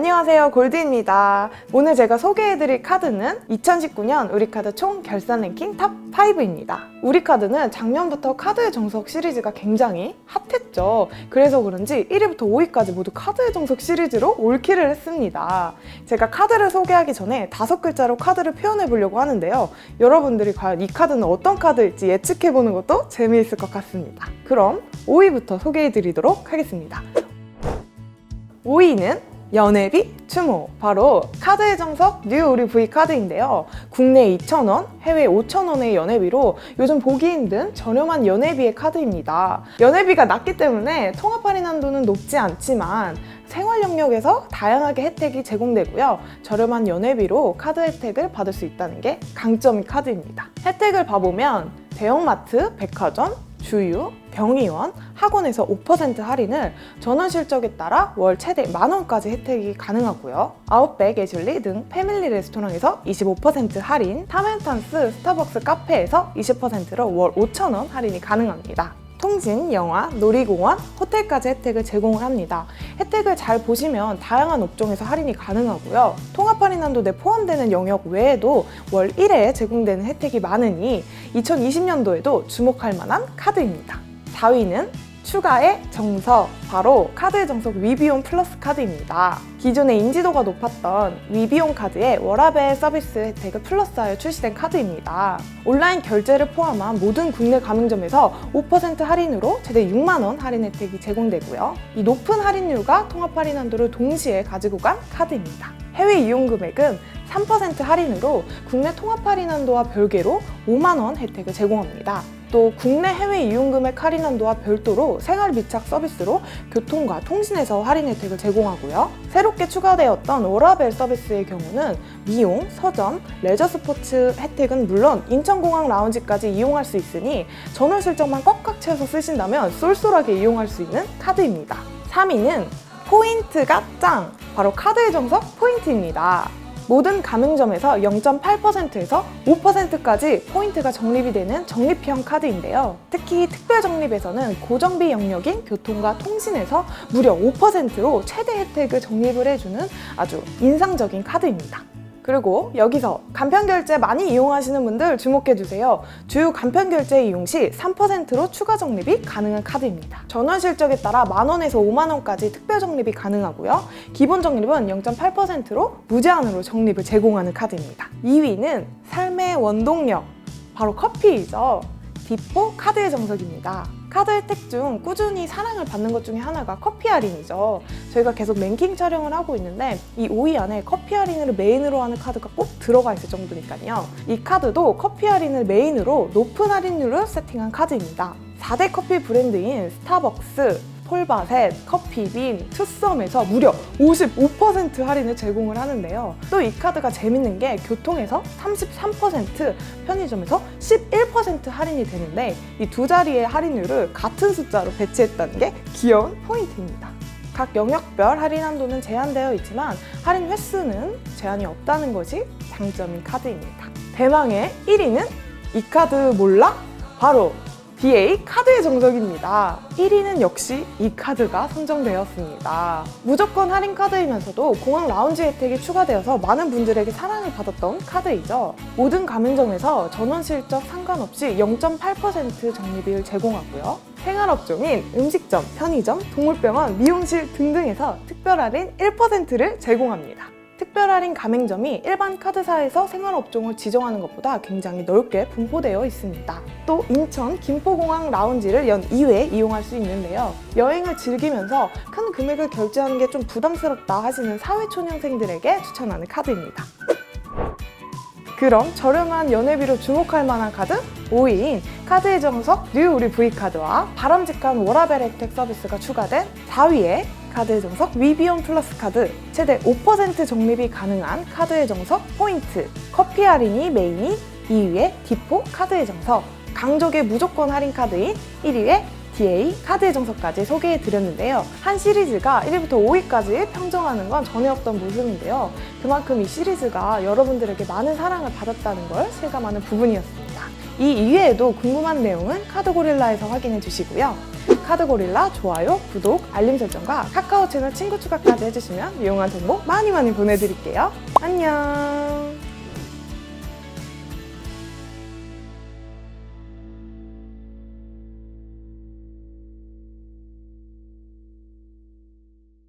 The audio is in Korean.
안녕하세요. 골드입니다. 오늘 제가 소개해드릴 카드는 2019년 우리카드 총 결산 랭킹 탑 5입니다. 우리카드는 작년부터 카드의 정석 시리즈가 굉장히 핫했죠. 그래서 그런지 1위부터 5위까지 모두 카드의 정석 시리즈로 올킬을 했습니다. 제가 카드를 소개하기 전에 다섯 글자로 카드를 표현해 보려고 하는데요. 여러분들이 과연 이 카드는 어떤 카드일지 예측해보는 것도 재미있을 것 같습니다. 그럼 5위부터 소개해드리도록 하겠습니다. 5위는 연회비 추모. 바로 카드의 정석 뉴 우리 V 카드인데요. 국내 2,000원, 해외 5,000원의 연회비로 요즘 보기 힘든 저렴한 연회비의 카드입니다. 연회비가 낮기 때문에 통합 할인 한도는 높지 않지만 생활 영역에서 다양하게 혜택이 제공되고요. 저렴한 연회비로 카드 혜택을 받을 수 있다는 게 강점인 카드입니다. 혜택을 봐보면 대형마트, 백화점, 주유, 병의원, 학원에서 5% 할인을 전원 실적에 따라 월 최대 만 원까지 혜택이 가능하고요. 아웃백, 애슐리 등 패밀리 레스토랑에서 25% 할인, 타멘탄스, 스타벅스 카페에서 20%로 월 5,000원 할인이 가능합니다. 통신, 영화, 놀이공원, 호텔까지 혜택을 제공을 합니다. 혜택을 잘 보시면 다양한 업종에서 할인이 가능하고요. 통합 할인 한도 내 포함되는 영역 외에도 월 1회에 제공되는 혜택이 많으니 2020년도에도 주목할 만한 카드입니다. 4위는 추가의 정석, 바로 카드의 정석 위비온 플러스 카드입니다. 기존에 인지도가 높았던 위비온 카드의 워라벨 서비스 혜택을 플러스하여 출시된 카드입니다. 온라인 결제를 포함한 모든 국내 가맹점에서 5% 할인으로 최대 6만원 할인 혜택이 제공되고요. 이 높은 할인율과 통합 할인 한도를 동시에 가지고 간 카드입니다. 해외 이용 금액은 3% 할인으로 국내 통합 할인 한도와 별개로 5만원 혜택을 제공합니다. 또 국내 해외 이용 금액 할인 한도와 별도로 생활 미착 서비스로 교통과 통신에서 할인 혜택을 제공하고요. 새롭게 추가되었던 워라벨 서비스의 경우는 미용, 서점, 레저 스포츠 혜택은 물론 인천공항 라운지까지 이용할 수 있으니 전월 실적만 꽉꽉 채워서 쓰신다면 쏠쏠하게 이용할 수 있는 카드입니다. 3위는 포인트가 짱! 바로 카드의 정석 포인트입니다. 모든 가맹점에서 0.8%에서 5%까지 포인트가 적립이 되는 적립형 카드인데요. 특히 특별 적립에서는 고정비 영역인 교통과 통신에서 무려 5%로 최대 혜택을 적립을 해주는 아주 인상적인 카드입니다. 그리고 여기서 간편 결제 많이 이용하시는 분들 주목해 주세요. 주요 간편 결제 이용 시 3%로 추가 적립이 가능한 카드입니다. 전원 실적에 따라 만 원에서 5만 원까지 특별 적립이 가능하고요. 기본 적립은 0.8%로 무제한으로 적립을 제공하는 카드입니다. 2위는 삶의 원동력 바로 커피이죠. 디포 카드의 정석입니다. 카드 혜택 중 꾸준히 사랑을 받는 것 중에 하나가 커피 할인이죠. 저희가 계속 랭킹 촬영을 하고 있는데 이 5위 안에 커피 할인을 메인으로 하는 카드가 꼭 들어가 있을 정도니까요. 이 카드도 커피 할인을 메인으로 높은 할인율을 세팅한 카드입니다. 4대 커피 브랜드인 스타벅스, 폴바셋, 커피빈, 투썸에서 무려 55% 할인을 제공을 하는데요. 또 이 카드가 재밌는 게 교통에서 33%, 편의점에서 11% 할인이 되는데 이 두 자리의 할인율을 같은 숫자로 배치했다는 게 귀여운 포인트입니다. 각 영역별 할인 한도는 제한되어 있지만 할인 횟수는 제한이 없다는 것이 장점인 카드입니다. 대망의 1위는 이 카드 몰라? 바로 DA 카드의 정석입니다. 1위는 역시 이 카드가 선정되었습니다. 무조건 할인 카드이면서도 공항 라운지 혜택이 추가되어서 많은 분들에게 사랑을 받았던 카드이죠. 모든 가맹점에서 전원 실적 상관없이 0.8% 적립을 제공하고요. 생활업종인 음식점, 편의점, 동물병원, 미용실 등등에서 특별 할인 1%를 제공합니다. 특별 할인 가맹점이 일반 카드사에서 생활업종을 지정하는 것보다 굉장히 넓게 분포되어 있습니다. 또 인천 김포공항 라운지를 연 2회 이용할 수 있는데요. 여행을 즐기면서 큰 금액을 결제하는 게 좀 부담스럽다 하시는 사회초년생들에게 추천하는 카드입니다. 그럼 저렴한 연회비로 주목할 만한 카드 5위인 카드의 정석 뉴 우리 V카드와 바람직한 워라벨 혜택 서비스가 추가된 4위의 카드의 정석 위비온 플러스 카드 최대 5% 적립이 가능한 카드의 정석 포인트 커피 할인이 메인인 2위의 디포 카드의 정석 강족의 무조건 할인 카드인 1위의 DA 카드의 정석까지 소개해 드렸는데요. 한 시리즈가 1위부터 5위까지 평정하는 건 전에 없던 모습인데요. 그만큼 이 시리즈가 여러분들에게 많은 사랑을 받았다는 걸 실감하는 부분이었습니다. 이 이외에도 궁금한 내용은 카드고릴라에서 확인해 주시고요. 카드고릴라 좋아요, 구독, 알림 설정과 카카오 채널 친구 추가까지 해주시면 유용한 정보 많이 많이 보내드릴게요. 안녕.